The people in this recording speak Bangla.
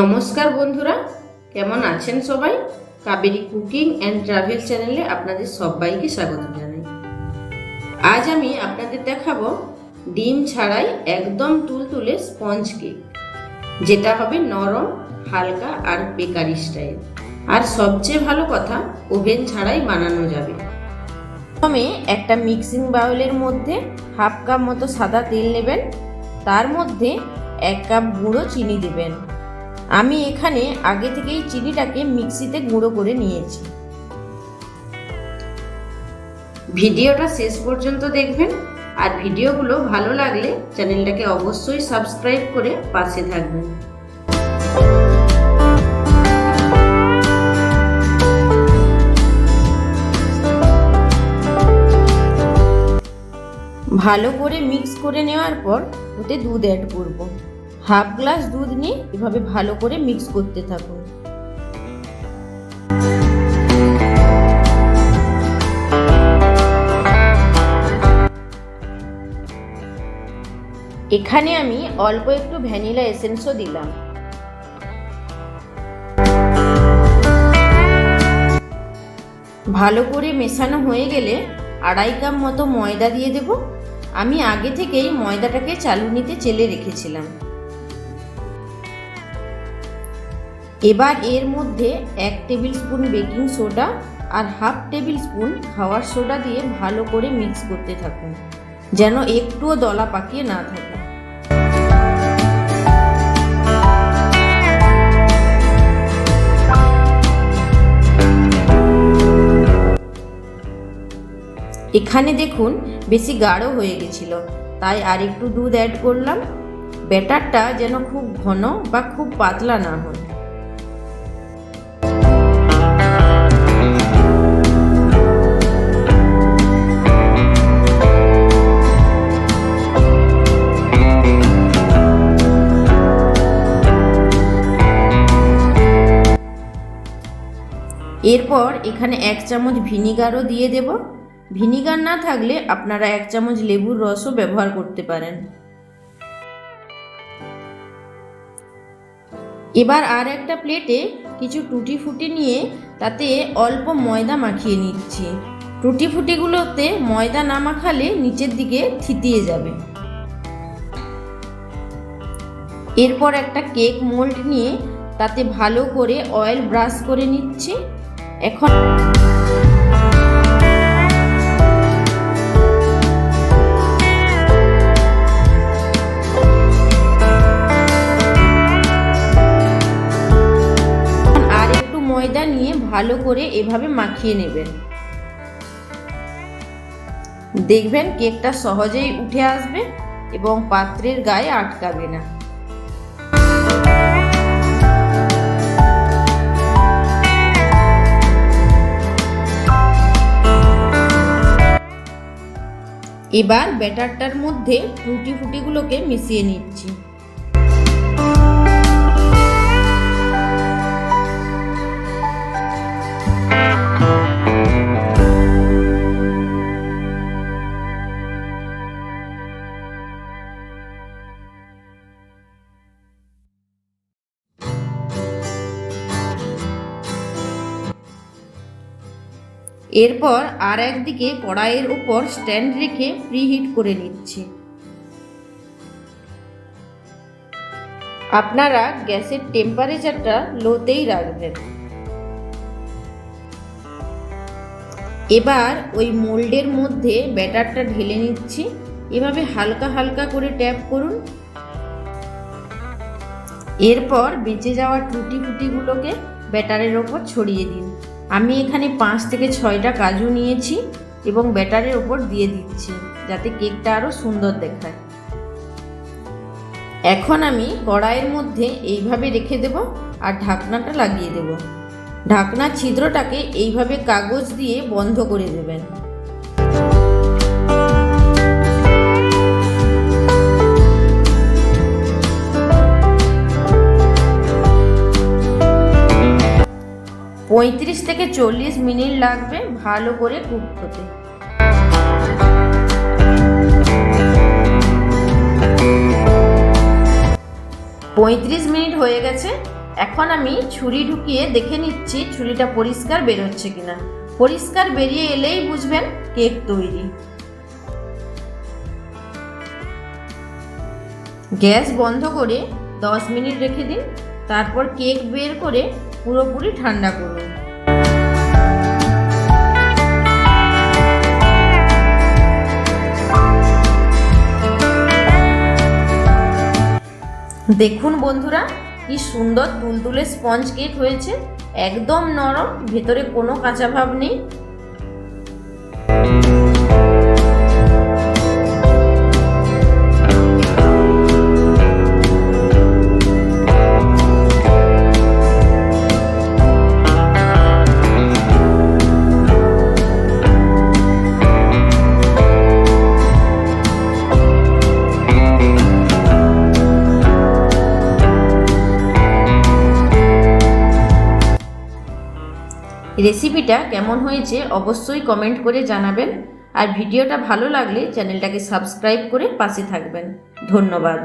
নমস্কার বন্ধুরা, কেমন আছেন সবাই? কাবেরি কুকিং অ্যান্ড ট্রাভেল চ্যানেলে আপনাদের সবাইকে স্বাগত জানাই। আজ আমি আপনাদের দেখাবো ডিম ছাড়াই একদম তুলতুলে স্পঞ্জ কেক, যেটা হবে নরম, হালকা আর বেকারি স্টাইল। আর সবচেয়ে ভালো কথা, ওভেন ছাড়াই বানানো যাবে। প্রথমে একটা মিক্সিং বাউলের মধ্যে হাফ কাপ মতো সাদা তেল নেবেন, তার মধ্যে এক কাপ গুঁড়ো চিনি দেবেন। আমি এখানে আগে থেকেই চিনিটাকে মিক্সিতে গুঁড়ো করে নিয়েছি। ভিডিওটা শেষ পর্যন্ত দেখবেন, আর ভিডিওগুলো ভালো লাগলে চ্যানেলটাকে অবশ্যই সাবস্ক্রাইব করে পাশে থাকবেন। ভালো করে মিক্স করে নেওয়ার পর ওতে দুধ অ্যাড করব। হাফ গ্লাস দুধ নিয়ে এভাবে ভালো করে মিক্স করতে থাকুন এখানে আমি অল্প একটু ভ্যানিলা এসেন্সও দিলাম। ভালো করে মেশানো হয়ে গেলে আড়াই কাপ মতো ময়দা দিয়ে দেব। আমি আগে থেকেই ময়দাটাকে চালুনিতে চেলে রেখেছিলাম। এবার এর মধ্যে এক টেবিল স্পুন বেকিং সোডা আর হাফ টেবিল স্পুন খাওয়ার সোডা দিয়ে ভালো করে মিক্স করতে থাকুন, যেন একটুও দলা পাকিয়ে না থাকে। এখানে দেখুন, বেশি গাঢ় হয়ে গেছিল, তাই আর একটু দুধ অ্যাড করলাম। ব্যাটারটা যেন খুব ঘন বা খুব পাতলা না হয়। এরপর এখানে এক চামচ ভিনিগারও দিয়ে দেব। ভিনিগার না থাকলে আপনারা এক চামচ লেবুর রসও ব্যবহার করতে পারেন। এবার আর একটা প্লেটে কিছু টুটি ফুটি নিয়ে তাতে অল্প ময়দা মাখিয়ে নিচ্ছি। টুটি ফুটিগুলোতে ময়দা না মাখালে নিচের দিকে থিতিয়ে যাবে। এরপর একটা কেক মোল্ড নিয়ে তাতে ভালো করে অয়েল ব্রাশ করে নিচ্ছি। এখন আর একটু ময়দা নিয়ে ভালো করে এভাবে মাখিয়ে নেবেন। দেখবেন কেকটা সহজেই উঠে আসবে এবং পাত্রের গায়ে আটকাবে না। এবার ব্যাটারটার মধ্যে রুটি ফুটিগুলোকে মিশিয়ে নিচ্ছি। এরপর আর একদিকে কড়াইয়ের উপর স্ট্যান্ড রেখে প্রিহিট করে নিচ্ছি। আপনারা গ্যাসের টেম্পারেচারটা লোতেই রাখবেন। এবার ওই মোল্ডের মধ্যে ব্যাটারটা ঢেলে নিচ্ছি। এভাবে হালকা হালকা করে ট্যাপ করুন। এরপর বেঁচে যাওয়া টুটি ফুটিগুলোকে ব্যাটারের ওপর ছড়িয়ে দিন। আমি এখানে পাঁচ থেকে ছয়টা কাজু নিয়েছি এবং ব্যাটারের ওপর দিয়ে দিচ্ছি, যাতে কেকটা আরও সুন্দর দেখায়। এখন আমি কড়াইয়ের মধ্যে এইভাবে রেখে দেব আর ঢাকনাটা লাগিয়ে দেব। ঢাকনা ছিদ্রটাকে এইভাবে কাগজ দিয়ে বন্ধ করে দেবেন। থেকে চল্লিশ মিনিট লাগবে ভালো করে কুক হতে পঁয়ত্রিশ মিনিট হয়ে গেছে, এখন আমি ছুরি ঢুকিয়ে দেখে নিচ্ছি ছুরিটা পরিষ্কার বেরোচ্ছে কিনা। পরিষ্কার বেরিয়ে এলেই বুঝবেন কেক তৈরি। গ্যাস বন্ধ করে দশ মিনিট রেখে দিন, তারপর কেক বের করে পুরোপুরি ঠান্ডা করুন। দেখুন বন্ধুরা, কি সুন্দর তুলতুলে স্পঞ্জ কেক হয়েছে। একদম নরম, ভেতরে কোনো কাঁচা ভাব নেই। রেসিপিটা কেমন হয়েছে অবশ্যই কমেন্ট করে জানাবেন। আর ভিডিওটা ভালো লাগলে চ্যানেলটাকে সাবস্ক্রাইব করে পাশে থাকবেন। ধন্যবাদ।